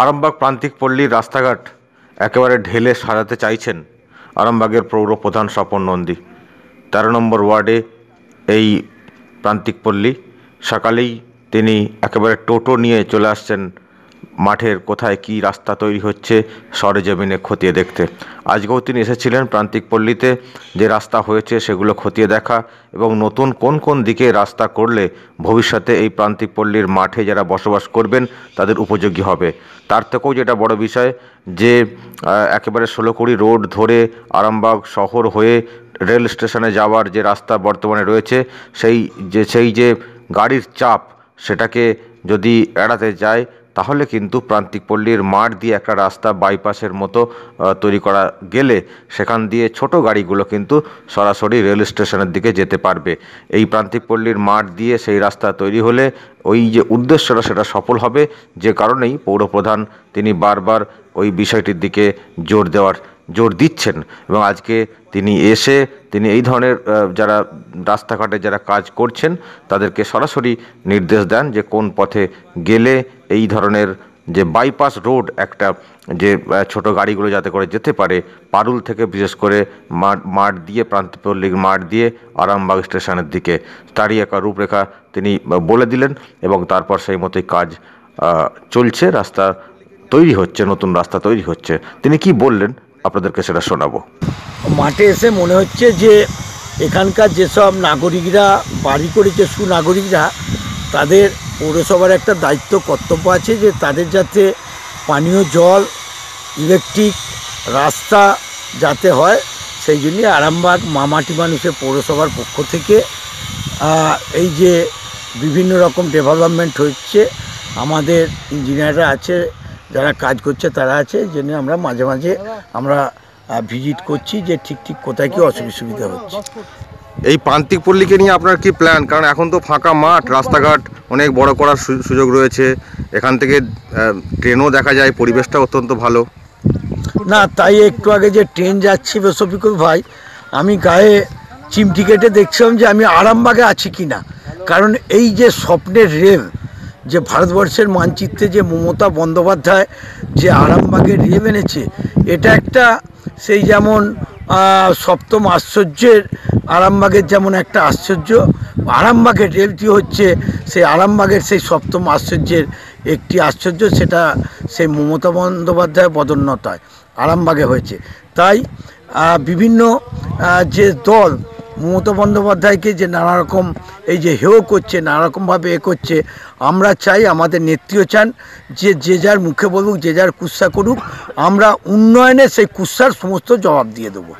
আরামবাগ প্রান্তিক পল্লীর রাস্তাঘাট একেবারে ঢেলে সাজাতে চাইছেন আরামবাগের পৌর প্রধান স্বপন নন্দী। তেরো নম্বর ওয়ার্ডে এই প্রান্তিক পল্লী। সকালেই তিনি একেবারে টোটো নিয়ে চলে আসছেন মাঠের কোথায় কি রাস্তা তৈরি হচ্ছে, সরেজমিনে খতিয়ে দেখতে। আজকেও তিনি এসেছিলেন প্রান্তিক পল্লীতে। যে রাস্তা হয়েছে সেগুলো খতিয়ে দেখা এবং নতুন কোন কোন দিকে রাস্তা করলে ভবিষ্যতে এই প্রান্তিক পল্লীর মাঠে যারা বসবাস করবেন, তাদের উপযোগী হবে। তার থেকেও যেটা বড় বিষয়, যে একেবারে ষোলোকুড়ি রোড ধরে আরামবাগ শহর হয়ে রেল স্টেশনে যাওয়ার যে রাস্তা বর্তমানে রয়েছে, সেই যে সেই যে গাড়ির চাপ, সেটাকে যদি এড়াতে যায় তাহলে কিন্তু প্রান্তিক পল্লীর মাঠ দিয়ে একটা রাস্তা বাইপাসের মতো তৈরি করা গেলে সেখান দিয়ে ছোট গাড়িগুলো কিন্তু সরাসরি রেল স্টেশনের দিকে যেতে পারবে। এই প্রান্তিক পল্লীর মাঠ দিয়ে সেই রাস্তা তৈরি হলে ওই যে উদ্দেশ্যটা সেটা সফল হবে, যে কারণেই পৌরপ্রধান তিনি বারবার ওই বিষয়টির দিকে জোর দেওয়ার জোর দিচ্ছেন। এবং আজকে তিনি এসে, তিনি এই ধরনের যারা রাস্তাঘাটে যারা কাজ করছেন, তাদেরকে সরাসরি নির্দেশ দেন যে কোন পথে গেলে এই ধরনের যে বাইপাস রোড একটা, যে ছোট গাড়িগুলো যাতে করে যেতে পারে, পারুল থেকে বিশেষ করে মাঠ মাঠ দিয়ে, প্রান্তপল্লীর মাঠ দিয়ে আরামবাগ স্টেশনের দিকে তারই একটা রূপরেখা তিনি বলে দিলেন এবং তারপর সেই মতোই কাজ চলছে। রাস্তা তৈরি হচ্ছে, নতুন রাস্তা তৈরি হচ্ছে। তিনি কি বললেন? আপনাদেরকে সেটা শোনাবো। মাঠে এসে মনে হচ্ছে যে এখানকার যেসব নাগরিকরা, বাড়ি করেছে সুনাগরিকরা, তাদের পৌরসভার একটা দায়িত্ব, কর্তব্য আছে যে তাদের যাতে পানীয় জল, ইলেকট্রিক রাস্তা যাতে হয়, সেই জন্যই আরামবাগ মামাটি মানুষের পৌরসভার পক্ষ থেকে এই যে বিভিন্ন রকম ডেভেলপমেন্ট হচ্ছে, আমাদের ইঞ্জিনিয়াররা আছে যারা কাজ করছে তারা আছে জন্য আমরা মাঝে মাঝে আমরা ভিজিট করছি যে ঠিক ঠিক কোথায় কি অসুবিধা সুবিধা হচ্ছে। এই প্রান্তিক পল্লীকে নিয়ে আপনার কি প্ল্যান কারণ এখন তো ফাঁকা মাঠ রাস্তাঘাট অনেক বড় করার সুযোগ রয়েছে। এখান থেকে ট্রেনও দেখা যায় পরিবেশটা অত্যন্ত ভালো। না তাই একটু আগে যে ট্রেন যাচ্ছি বেসফিকুল ভাই আমি গায়ে চিমটি কেটে দেখছিলাম যে আমি আরামবাগে আছি কি না কারণ এই যে স্বপ্নের রেল যে ভারতবর্ষের মানচিত্রে যে মমতা বন্দ্যোপাধ্যায় যে আরামবাগের রেল এনেছে, এটা একটা সেই যেমন সপ্তম আশ্চর্যের আরামবাগের যেমন একটা আশ্চর্য, আরামবাগের রেলটি হচ্ছে সেই আরামবাগের সেই সপ্তম আশ্চর্যের একটি আশ্চর্য, সেটা সেই মমতা বন্দ্যোপাধ্যায় পদোন্নতায় আরামবাগে হয়েছে। তাই বিভিন্ন যে দল মমতা বন্দ্যোপাধ্যায়কে যে নানা রকম এই যে হেও করছে, নানারকমভাবে এ করছে, আমরা চাই আমাদের নেত্রীও চান, যে যে যার মুখে বলুক, যে যার কুৎসা করুক, আমরা উন্নয়নে সেই কুৎসার সমস্ত জবাব দিয়ে দেবো।